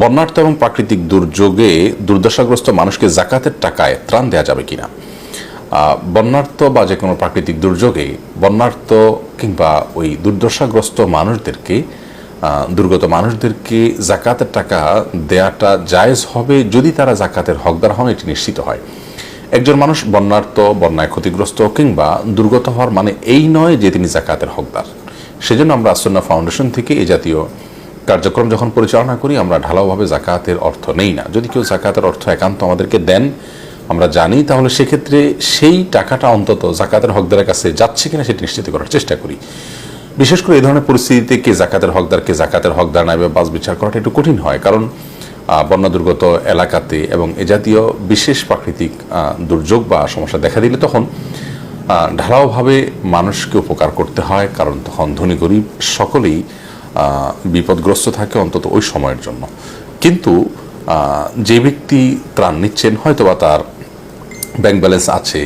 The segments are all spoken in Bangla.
বন্যার্থ এবং প্রাকৃতিক দুর্যোগে দুর্দশাগ্রস্ত মানুষকে জাকাতের টাকায় ত্রাণ দেওয়া যাবে কিনা? বন্যার্থ বা যে কোনো প্রাকৃতিক দুর্যোগে বন্যার্থ কিংবা ওই দুর্দশাগ্রস্ত মানুষদেরকে দুর্গত মানুষদেরকে জাকাতের টাকা দেয়াটা জায়েজ হবে যদি তারা জাকাতের হকদার হন, এটি নিশ্চিত হয়। একজন মানুষ বন্যার্থ বন্যায় ক্ষতিগ্রস্ত কিংবা দুর্গত হওয়ার মানে এই নয় যে তিনি জাকাতের হকদার। সেজন্য আমরা আসন্না ফাউন্ডেশন থেকে এ জাতীয় কার্যক্রম যখন পরিচালনা করি, আমরা ঢালাওভাবে জাকাতের অর্থ নেই না। যদি কেউ জাকাতের অর্থ একান্ত আমাদেরকে দেন, আমরা জানি, তাহলে সেক্ষেত্রে সেই টাকাটা অন্তত জাকাতের হকদারের কাছে যাচ্ছে কিনা সেটা নিশ্চিত করার চেষ্টা করি। বিশেষ করে এই ধরনের পরিস্থিতিতে কে জাকাতের হকদার, কে জাকাতের হকদার না, এভাবে বাস বিচার করাটা একটু কঠিন হয়। কারণ বন্যা দুর্গত এলাকাতে এবং এ জাতীয় বিশেষ প্রাকৃতিক দুর্যোগ বা সমস্যা দেখা দিলে তখন ঢালাওভাবে মানুষকে উপকার করতে হয়। কারণ তখন ধনী গরিব সকলেই বিপদগ্রস্ত থাকে অন্তত ওই সময়ের জন্য। কিন্তু যে ব্যক্তি ত্রাণ নিচ্ছেন, হয়তোবা তার ব্যাংক ব্যালেন্স আছে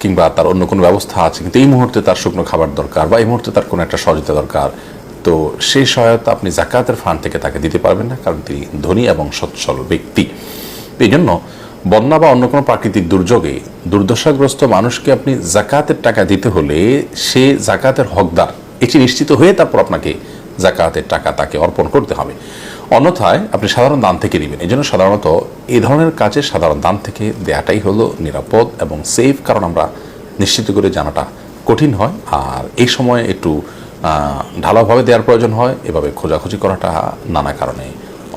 কিংবা তার অন্য কোনো ব্যবস্থা আছে, কিন্তু এই মুহূর্তে তার শুকনো খাবার দরকার বা এই মুহূর্তে তার কোনো একটা সহযোগিতা দরকার, তো সেই সহায়তা আপনি জাকাতের ফান্ড থেকে তাকে দিতে পারবেন না, কারণ তিনি ধনী এবং সচ্ছল ব্যক্তি। এই জন্য বন্যা বা অন্য কোনো প্রাকৃতিক দুর্যোগে দুর্দশাগ্রস্ত মানুষকে আপনি জাকাতের টাকা দিতে হলে সে জাকাতের হকদার। এটি নিশ্চিত হয়ে তারপর আপনাকে জাকাতের টাকা তাকে অর্পণ করতে হবে। অন্যথায় আপনি সাধারণ দান থেকে নেবেন। এই জন্য সাধারণত এই ধরনের কাজে সাধারণ দান থেকে দেয়াটাই হলো নিরাপদ এবং সেফ কারণ আমরা নিশ্চিত করে জানাটা কঠিন হয়। আর এই সময় একটু ঢালাভাবে দেওয়ার প্রয়োজন হয়। এভাবে খোঁজাখুঁজি করাটা নানা কারণে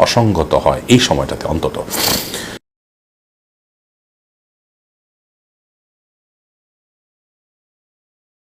অসঙ্গত হয় এই সময়টাতে অন্তত।